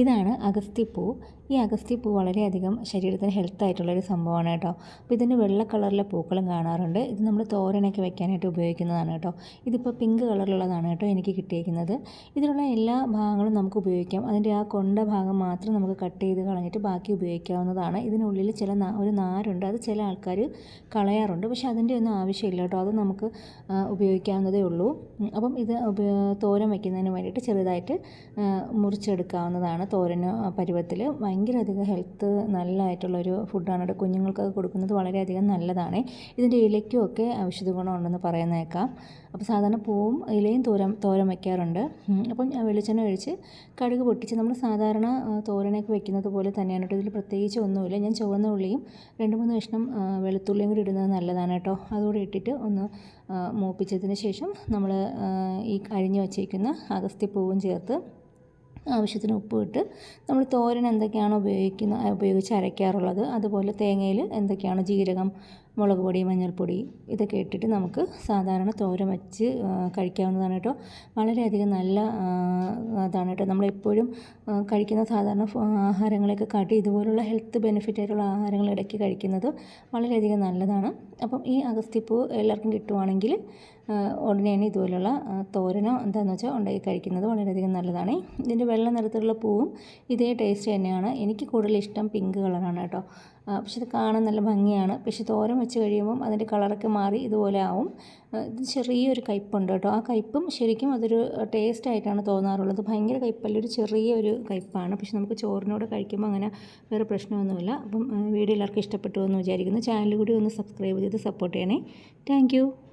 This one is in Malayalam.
ഇതാണ് അഗസ്ത്യപ്പൂ. ഈ അഗസ്ത്യപ്പൂ വളരെയധികം ശരീരത്തിന് ഹെൽത്ത് ആയിട്ടുള്ളൊരു സംഭവമാണ് കേട്ടോ. അപ്പോൾ ഇതിന് വെള്ള കളറിലെ പൂക്കളും കാണാറുണ്ട്. ഇത് നമ്മൾ തോരനൊക്കെ വെക്കാനായിട്ട് ഉപയോഗിക്കുന്നതാണ് കേട്ടോ. ഇതിപ്പോൾ പിങ്ക് കളറിലുള്ളതാണ് കേട്ടോ എനിക്ക് കിട്ടിയിരിക്കുന്നത് ഇതിലുള്ള എല്ലാ ഭാഗങ്ങളും നമുക്ക് ഉപയോഗിക്കാം. അതിന്റെ ആ കൊണ്ട ഭാഗം മാത്രം നമുക്ക് കട്ട് ചെയ്ത് കളഞ്ഞിട്ട് ബാക്കി ഉപയോഗിക്കാവുന്നതാണ്. ഇതിനുള്ളിൽ ചില ഒരു നാരുണ്ട്. അത് ചില ആൾക്കാർ കളയാറുണ്ട്. പക്ഷേ അതിന്റെ ഒന്നും ആവശ്യമില്ല കേട്ടോ. അത് നമുക്ക് ഉപയോഗിക്കാവുന്നതേ ഉള്ളൂ. അപ്പം ഇത് തോരൻ വയ്ക്കുന്നതിന് വേണ്ടിയിട്ട് ചെറുതായിട്ട് മുറിച്ചെടുക്കാവുന്നതാണ്. തോരന് പരുവത്തിൽ ഭയങ്കര അധികം ഹെൽത്ത് നല്ലതായിട്ടുള്ളൊരു ഫുഡാണ് കേട്ടോ കുഞ്ഞുങ്ങൾക്കൊക്കെ കൊടുക്കുന്നത്. വളരെയധികം നല്ലതാണ്. ഇതിന്റെ ഇലയ്ക്കും ഒക്കെ ഔഷധ ഗുണമുണ്ടെന്ന് പറയുന്നേക്കാം. അപ്പോൾ സാധാരണ പൂവും ഇലയും തോരൻ തോരൻ വയ്ക്കാറുണ്ട് അപ്പം വെളിച്ചെണ്ണ ഒഴിച്ച് കടുക് പൊട്ടിച്ച് നമ്മൾ സാധാരണ തോരനൊക്കെ വെക്കുന്നത് പോലെ തന്നെയാണ് കേട്ടോ. ഇതിൽ പ്രത്യേകിച്ച് ഒന്നുമില്ല. ഞാൻ ചുവന്ന ഉള്ളിയും രണ്ട് മൂന്ന് കഷ്ണം വെളുത്തുള്ളിയും കൂടി ഇടുന്നത് നല്ലതാണ് കേട്ടോ. അതുകൂടി ഇട്ടിട്ട് ഒന്ന് മൂപ്പിച്ചതിന് ശേഷം നമ്മൾ ഈ അരിഞ്ഞു വച്ചേക്കുന്ന അഗസ്ത്യപ്പൂവും ചേർത്ത് ആവശ്യത്തിന് ഉപ്പ് ഇട്ട് നമ്മൾ തോരൻ എന്തൊക്കെയാണോ ഉപയോഗിക്കുന്ന ഉപയോഗിച്ച് അരയ്ക്കാറുള്ളത്. അതുപോലെ തേങ്ങയിൽ എന്തൊക്കെയാണ് ജീരകം മുളക് പൊടി മഞ്ഞൾപ്പൊടി ഇതൊക്കെ ഇട്ടിട്ട് നമുക്ക് സാധാരണ തോരൻ വെച്ച് കഴിക്കാവുന്നതാണ് കേട്ടോ. വളരെയധികം നല്ല അതാണ് കേട്ടോ. നമ്മളെപ്പോഴും കഴിക്കുന്ന സാധാരണ ആഹാരങ്ങളെയൊക്കെ കാട്ടി ഇതുപോലുള്ള ഹെൽത്ത് ബെനിഫിറ്റ് ആയിട്ടുള്ള ആഹാരങ്ങൾ ഇടയ്ക്ക് കഴിക്കുന്നത് വളരെയധികം നല്ലതാണ്. അപ്പം ഈ അഗസ്ത്യപ്പൂ എല്ലാവർക്കും കിട്ടുവാണെങ്കിൽ ഉടനെ തന്നെ ഇതുപോലുള്ള തോരനോ എന്താണെന്ന് വെച്ചാൽ ഉണ്ടാക്കി കഴിക്കുന്നത്. വളരെയധികം നല്ലതാണ്. ഇതിന്റെ വെള്ള നിറത്തിലുള്ള പൂവും ഇതേ ടേസ്റ്റ് തന്നെയാണ്. എനിക്ക് കൂടുതൽ ഇഷ്ടം പിങ്ക് കളറാണ് കേട്ടോ. പക്ഷെ ഇത് കാണാൻ നല്ല ഭംഗിയാണ്. പക്ഷെ തോരൻ വെച്ച് കഴിയുമ്പം അതിന്റെ കളറൊക്കെ മാറി ഇതുപോലെ ആവും. ഇത് ചെറിയൊരു കയ്പുണ്ട് കേട്ടോ. ആ കയ്പും ശരിക്കും അതൊരു ടേസ്റ്റ് ആയിട്ടാണ് തോന്നാറുള്ളത്. ഭയങ്കര കയ്പല്ല ഒരു ചെറിയൊരു കയ്പാണ് പക്ഷെ നമുക്ക് ചോറിനോട് കഴിക്കുമ്പോൾ അങ്ങനെ വേറെ പ്രശ്നമൊന്നുമില്ല. അപ്പം വീഡിയോ എല്ലാവർക്കും ഇഷ്ടപ്പെട്ടു എന്ന് വിചാരിക്കുന്നു. ചാനൽ കൂടി ഒന്ന് സബ്സ്ക്രൈബ് ചെയ്ത് സപ്പോർട്ട് ചെയ്യണേ. താങ്ക്